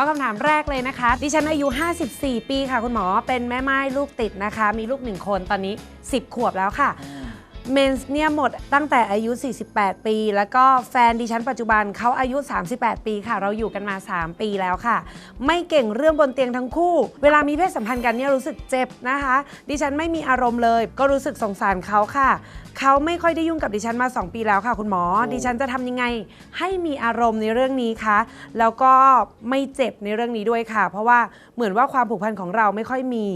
ข้อคำถามแรกเลยนะคะ ดิฉันอายุ 54 ปีค่ะ คุณหมอเป็นแม่ไม้ลูกติดนะคะ มีลูกหนึ่งคนตอนนี้ 10 ขวบแล้วค่ะ เมนส์เนี่ยหมดตั้งแต่อายุ 48 ปี แล้วก็แฟนดิฉันปัจจุบันเขาอายุ 38 ปีค่ะ เราอยู่กันมา 3 ปีแล้วค่ะ ไม่เก่งเรื่องบนเตียงทั้งคู่ เวลามีเพศสัมพันธ์กันเนี่ยรู้สึกเจ็บนะคะ ดิฉันไม่มีอารมณ์เลย ก็รู้สึกสงสารเขาค่ะ เขาไม่ค่อยได้ยุ่งกับดิฉันมา 2 ปีแล้วค่ะ คุณหมอ ดิฉันจะทำยังไงให้มีอารมณ์ในเรื่องนี้คะแล้วก็ไม่เจ็บในเรื่องนี้ด้วยค่ะ เพราะว่าเหมือนว่าความผูกพันของเราไม่ค่อยมี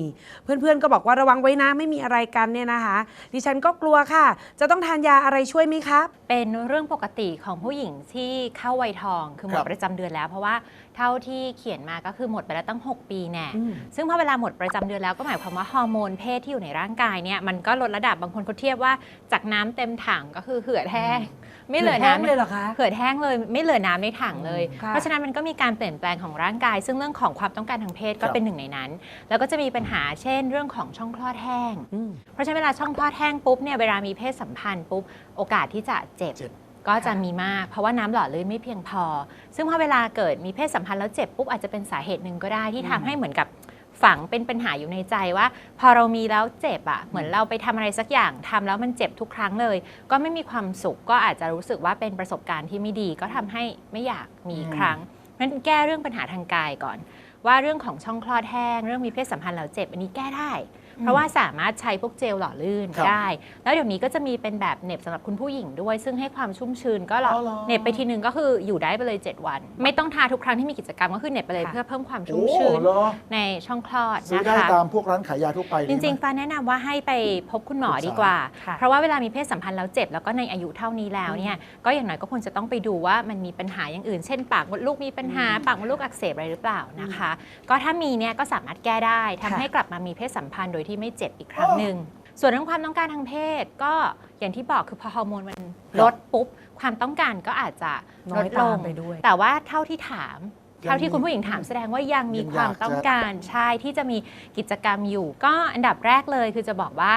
เพื่อนๆก็บอกว่าระวังไว้นะไม่มีอะไรกันเนี่ยนะคะ ดิฉันก็กลัวค่ะจะต้องทานยาอะไรช่วยไหมครับ เป็นเรื่องปกติของผู้หญิงที่เข้าวัยทองคือหมครัดบประจำเดือนแล้ว เพราะว่าเท่าที่เขียนมาก็คือหมดไปแล้วตั้ง 6 ปีแน่อืมซึ่งพอเวลาหมดประจำเดือนแล้วก็หมายความว่าฮอร์โมนเพศที่อยู่ในร่างกายเนี่ยมันก็ลดระดับบางคนเขาเทียบว่าจากน้ำเต็มถังก็คือเหือดแห้งไม่เหลือแห้งน้ำเลยเหรอคะเหือดแห้งเลยไม่เหลือน้ำในถังเลยค่ะเพราะฉะนั้นมันก็มีการเปลี่ยนแปลงของร่างกาย ซึ่งเรื่องของความต้องการทางเพศก็ครับเป็นหนึ่งในนั้น แล้วก็จะมีปัญหาเช่น เรื่องของช่องคลอดแห้งอืมเพราะฉะนั้นเวลาช่องคลอดแห้งปุ๊บเนี่ยเวลามีเพศสัมพันธ์ปุ๊บโอกาสที่จะเจ็บ เจ็บ ก็จะมีมากเพราะว่าน้ำหล่อลื่นไม่เพียงพอ ซึ่งพอเวลาเกิดมีเพศสัมพันธ์แล้วเจ็บปุ๊บอาจจะเป็นสาเหตุหนึ่งก็ได้ที่ทำให้เหมือนกับฝังเป็นปัญหาอยู่ในใจว่า พอเรามีแล้วเจ็บอะเหมือนเราไปทำอะไรสักอย่างทำแล้วมันเจ็บทุกครั้งเลย ก็ไม่มีความสุขก็อาจจะรู้สึกว่าเป็นประสบการณ์ที่ไม่ดีก็ทำให้ไม่อยากมีอีกครั้งนั้นแก้เรื่องปัญหาทางกายก่อน ว่าเรื่องของช่องคลอดแห้ง เรื่องมีเพศสัมพันธ์แล้วเจ็บอันนี้แก้ได้ เพราะว่าสามารถใช้พวกเจลหล่อลื่นครับได้ แล้วเดี๋ยวนี้ก็จะมีเป็นแบบเหน็บสำหรับคุณผู้หญิงด้วย ซึ่งให้ความชุ่มชื้นก็หล่ออ๋อเหรอเหน็บไปทีนึงก็คืออยู่ได้ไปเลย 7 วัน ไม่ต้องทาทุกครั้งที่มีกิจกรรมก็คือเหน็บไปเลยค่ะ เพื่อเพิ่มความชุ่โอ้มชื้นเหรอ ในช่องคลอดซื้อนะได้คะ ตามพวกร้านขายยาทั่วไปเลยจริงไหมๆฟ้าแนะนำว่าให้ไปพบคุณหมอปรึกษาดีกว่า ค่ะ เพราะว่าเวลามีเพศสัมพันธ์แล้วเจ็บ แล้วก็ในอายุเท่านี้แล้วเนี่ย ก็อย่างน้อยก็ควรจะต้องไปดูว่ามันมีปัญหาอย่างอื่น เช่น ปากมดลูกมีปัญหา ปากมดลูกอักเสบอะไรหรือเปล่านะคะ ก็ถ้ามีเนี่ยก็สามารถแก้ได้ทำค่ะ ให้กลับมามีเพศสัมพันธ์โดยที่ไม่เจ็บอีกครั้งหนึ่ง ส่วนเรื่องความต้องการทางเพศก็อย่างที่บอกคือพอฮอร์โมนมันลดปุ๊บ ความต้องการก็อาจจะน้ลอยดลตามงไปด้วย แต่ว่าเท่าที่ถามยังเท่าที่คุณมีผู้หญิงถามแสดงว่ายังมียังความอยากจะต้องการใช่ที่จะมีกิจกรรมอยู่ ก็อันดับแรกเลยคือจะบอกว่า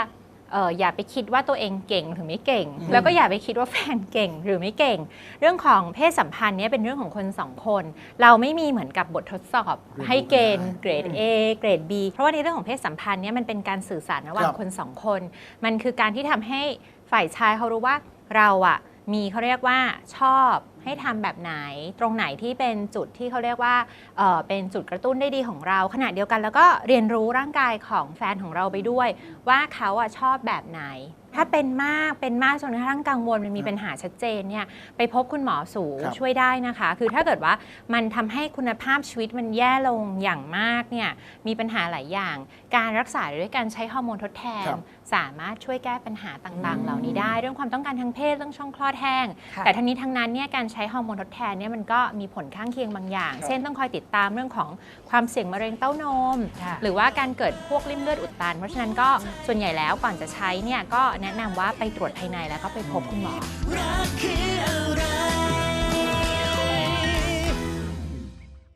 เอออย่าไปคิดว่าตัวเองเก่งหรือไม่เก่ง แล้วก็อย่าไปคิดว่าแฟนเก่งหรือไม่เก่ง เรื่องของเพศสัมพันธ์เนี่ยเป็นเรื่องของคนสองคน เราไม่มีเหมือนกับบททดสอบเรียนรู้ให้เกณฑ์ได้เกรด A เกรด B เพราะว่าในเรื่องของเพศสัมพันธ์เนี่ยมันเป็นการสื่อสารระหว่างครับคนสองคน มันคือการที่ทำให้ฝ่ายชายเขารู้ว่าเราอะมีเขาเรียกว่าชอบ ให้ทำแบบไหน ตรงไหนที่เป็นจุดที่เขาเรียกว่าเอ่อเป็นจุดกระตุ้นได้ดีของเรา ขณะเดียวกันแล้วก็เรียนรู้ร่างกายของแฟนของเราไปด้วย ว่าเขาอะชอบแบบไหน ถ้าเป็นมากเป็นมากจนกระทั่งกังวลมันมีปัญหาชัดเจนเนี่ยไปพบคุณหมอสูครับช่วยได้นะคะ คือถ้าเกิดว่ามันทำให้คุณภาพชีวิตมันแย่ลงอย่างมากเนี่ยมีปัญหาหลายอย่าง การรักษาด้วยการใช้ฮอร์โมนทดแทนครับสามารถช่วยแก้ปัญหาต่างๆ เหล่านี้ได้ เรื่องความต้องการทางเพศเรื่องช่องคลอดแห้งค่ะแต่ทั้งนี้ทั้งนั้นเนี่ยการใช้ฮอร์โมนทดแทนเนี่ยมันก็มีผลข้างเคียงบางอย่างครับเช่นต้องคอยติดตามเรื่องของความเสี่ยงมะเร็งเต้านมค่ะหรือว่าการเกิดพวกริ่มเลือดอุดตัน เพราะฉะนั้นก็ส่วนใหญ่แล้วก่อนจะใช้เนี่ยก็แนะนำว่าไปตรวจภายในแล้วก็ไปพบคุณหมอรักคืออะไร